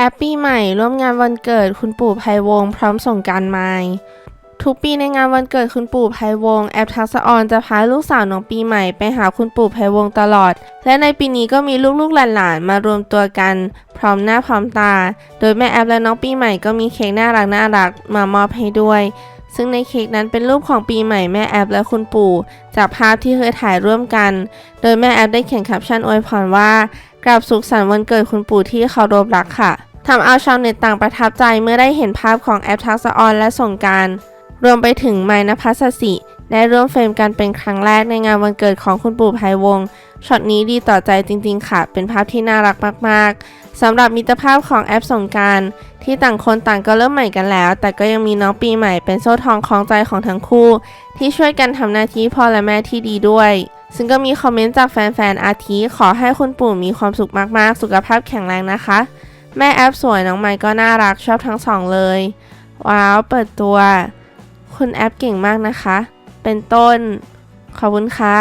แอปปีใหม่ร่วมงานวันเกิดคุณปู่ไพวงพร้อมส่งกรารไม้ทุกปีในงานวันเกิดคุณปู่ไพวงแอปทักษะออนจะพาลูกสาวน้องปีใหม่ไปหาคุณปู่ไพวงตลอด และในปีนี้ก็มีลูกๆหลานๆมารวมตัวกัน พร้อมหน้าพร้อมตา โดยแม่แอปและน้องปีใหม่ก็มีเค้กน่ารักน่ารักมามอบให้ด้วย ซึ่งในเค้กนั้นเป็นรูปของปีใหม่แม่แอปและคุณปู่จากภาพที่เคยถ่ายร่วมกัน โดยแม่แอปได้เขียนแคปชั่นอวยพรว่ากราบสุขสันต์วันเกิดคุณปู่ที่เคารพรักค่ะ ทำเอาชาวเน็ตต่างประทับใจเมื่อได้เห็นภาพของแอปทักษะออนและสงกราร รวมไปถึงไมนภัสสิ ได้ร่วมเฟรมกันเป็นครั้งแรกในงานวันเกิดของคุณปู่ไพวงศ์ช็อตนี้ดีต่อใจจริงๆค่ะ เป็นภาพที่น่ารักมากๆสำหรับมิตรภาพของแอปสงกราร ที่ต่างคนต่างก็เริ่มใหม่กันแล้ว แต่ก็ยังมีน้องปีใหม่เป็นโซ่ทองคล้องใจของทั้งคู่ ที่ช่วยกันทำหน้าที่พ่อและแม่ที่ดีด้วยซึ่งก็มีคอมเมนต์จากแฟนๆอาทิขอให้คุณปู่มีความสุขมากๆ สุขภาพแข็งแรงนะคะ แม่แอปสวยน้องไมค์ก็น่ารักชอบทั้งสองเลย ว้าวเปิดตัว คุณแอปเก่งมากนะคะ เป็นต้น ขอบคุณค่ะ